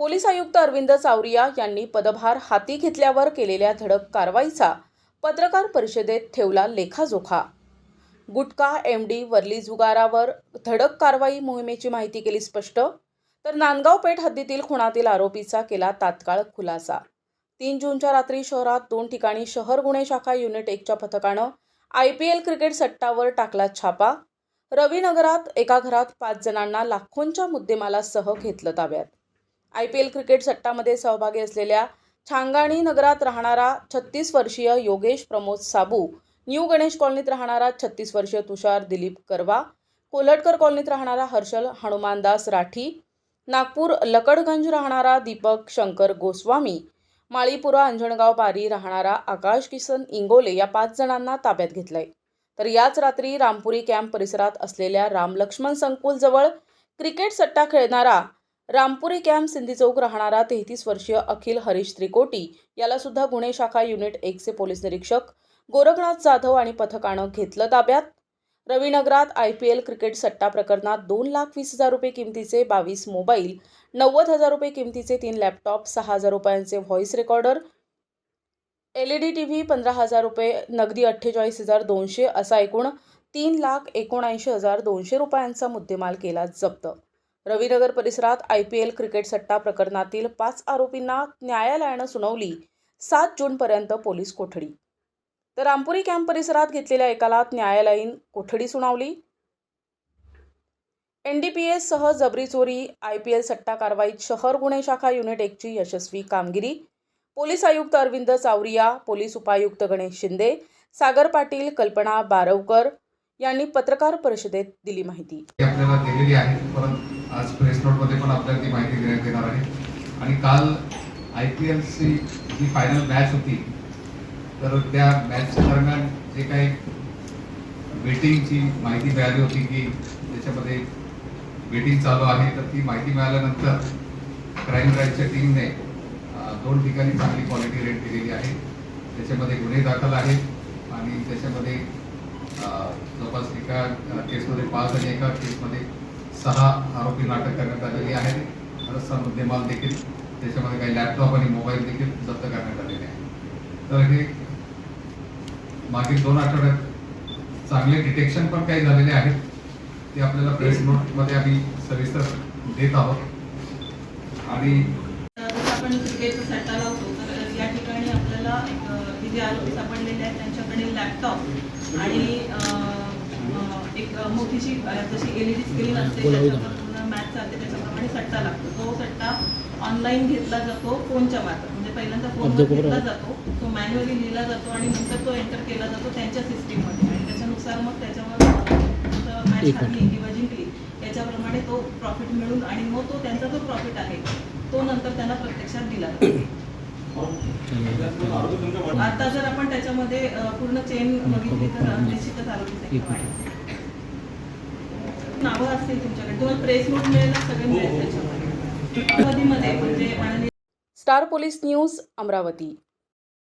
Police आयुक्त अरविंद चावरिया यांनी पदभार हाती घेतल्यावर केलेल्या धडक कारवाईचा पत्रकार परिषदेत ठेवला लेखाजोखा. गुटखा एम डी वरली जुगारावर धडक कारवाई मोहिमेची माहिती केली स्पष्ट तर नांदगाव पेठ हद्दीतील खुणातील आरोपीचा केला तात्काळ खुलासा. तीन जूनच्या रात्री शहरात दोन ठिकाणी शहर गुन्हे शाखा युनिट एकच्या पथकानं आय पी एल क्रिकेट सट्टावर टाकला छापा. रविनगरात एका घरात पाच जणांना लाखोंच्या मुद्देमालासह घेतलं ताब्यात. आय पी एल क्रिकेट सट्टामध्ये सहभागी असलेल्या छांगाणी नगरात राहणारा छत्तीस वर्षीय योगेश प्रमोद साबू न्यू गणेश कॉलनीत राहणारा छत्तीस वर्षीय तुषार दिलीप करवा कोल्हटकर कॉलनीत राहणारा हर्षल हनुमानदास राठी नागपूर लकडगंज राहणारा दीपक शंकर गोस्वामी माळीपुरा अंजणगाव पारी राहणारा आकाश किसन इंगोले या पाच जणांना ताब्यात घेतलंय. तर याच रात्री रामपुरी कॅम्प परिसरात असलेल्या राम लक्ष्मण संकुलजवळ क्रिकेट सट्टा खेळणारा रामपुरी कॅम्प सिंधी चौक राहणारा तेहतीस वर्षीय अखिल हरीश त्रिकोटी याला सुद्धा गुन्हे शाखा युनिट एकचे पोलीस निरीक्षक गोरखनाथ जाधव आणि पथकानं घेतलं ताब्यात. रविनगरात आय पी एल क्रिकेट सट्टा प्रकरणात दोन लाख वीस हजार रुपये किमतीचे बावीस मोबाईल नव्वद हजार रुपये किमतीचे तीन लॅपटॉप सहा हजार रुपयांचे voice recorder L E D T V पंधरा हजार रुपये नगदी अठ्ठेचाळीस हजार दोनशे असा एकूण तीन लाख एकोणऐंशी हजार दोनशे रुपयांचा मुद्देमाल केला जप्त. रविनगर परिसरात आय पी एल क्रिकेट सट्टा प्रकरणातील पाच आरोपींना न्यायालयानं सुनावली. सात जूनपर्यंत पोलीस कोठडी. तर रामपुरी कॅम्प परिसरात घेतलेल्या एकाला न्यायालयीन कोठडी सुनावली. एन डी पी एस सह जबरी चोरी आय पी एल सट्टा कारवाईत शहर गुन्हे शाखा युनिट एकची यशस्वी कामगिरी. पोलीस आयुक्त अरविंद चावरिया पोलीस उपायुक्त गणेश शिंदे सागर पाटील कल्पना बारवकर यांनी पत्रकार परिषदेत दिली माहिती. आपल्याला दिलेली आहे परत आज प्रेस नोटमध्ये पण आपल्याला ती माहिती देण्यात येणार आहे. आणि काल आय पी एलची जी फायनल मॅच होती. तर त्या मॅचच्या दरम्यान जे काही बेटिंगची माहिती मिळाली होती की त्याच्यामध्ये बेटिंग चालू आहे तर ती माहिती मिळाल्यानंतर क्राईम ब्रँचच्या टीमने दोन ठिकाणी चांगली क्वालिटी रेट दिलेली आहे. त्याच्यामध्ये गुन्हे दाखल आहेत आणि त्याच्यामध्ये जवळपास एका केसमध्ये पाच आणि एका केसमध्ये सहा आरोपी नाटक करण्यात आलेली आहे रस्ता मुद्देमाल देखील त्याच्यामध्ये काही लॅपटॉप आणि मोबाईल देखील जप्त करण्यात आलेले आहे तर हे मागील दोन आठवड्यात चांगले डिटेक्शन पण काही झालेले आहेत. ते आपल्याला प्रेस नोटमध्ये आम्ही सविस्तर देत आहोत. आणि आपण क्रिकेटचा सट्टा लावतो या ठिकाणी आपल्याला हे जे आरोपी सापडलेले आहेत त्यांच्याकडे लॅपटॉप आणि एक मोठीशी जशी डी स्क्रीन असते त्याच्यावर पूर्ण मॅच चालते त्याच्याप्रमाणे सट्टा लागतो. तो सट्टा ऑनलाईन घेतला जातो फोनच्या मार्फत. म्हणजे पहिल्यांदा फोनवर घेतला जातो तो मॅन्युअली लिहिला जातो आणि नंतर तो एंटर केला जातो त्यांच्या सिस्टीममध्ये आणि त्याच्यानुसार मग त्याच्यावर मॅच हरली किंवा जिंकली याच्याप्रमाणे तो प्रॉफिट मिळून आणि मग तो त्यांचा जो प्रॉफिट आहे तो नंतर त्यांना प्रत्यक्षात दिला जातो. आता जर आपण त्याच्यामध्ये पूर्ण चेन बघितली तर निश्चितच नावं असतील तुमच्याकडे. तुम्हाला प्रेस नोट मिळेल ना, सगळे मिळेल त्याच्यामध्ये. अवधीमध्ये म्हणजे माननीय स्टार पोलीस न्यूज अमरावती.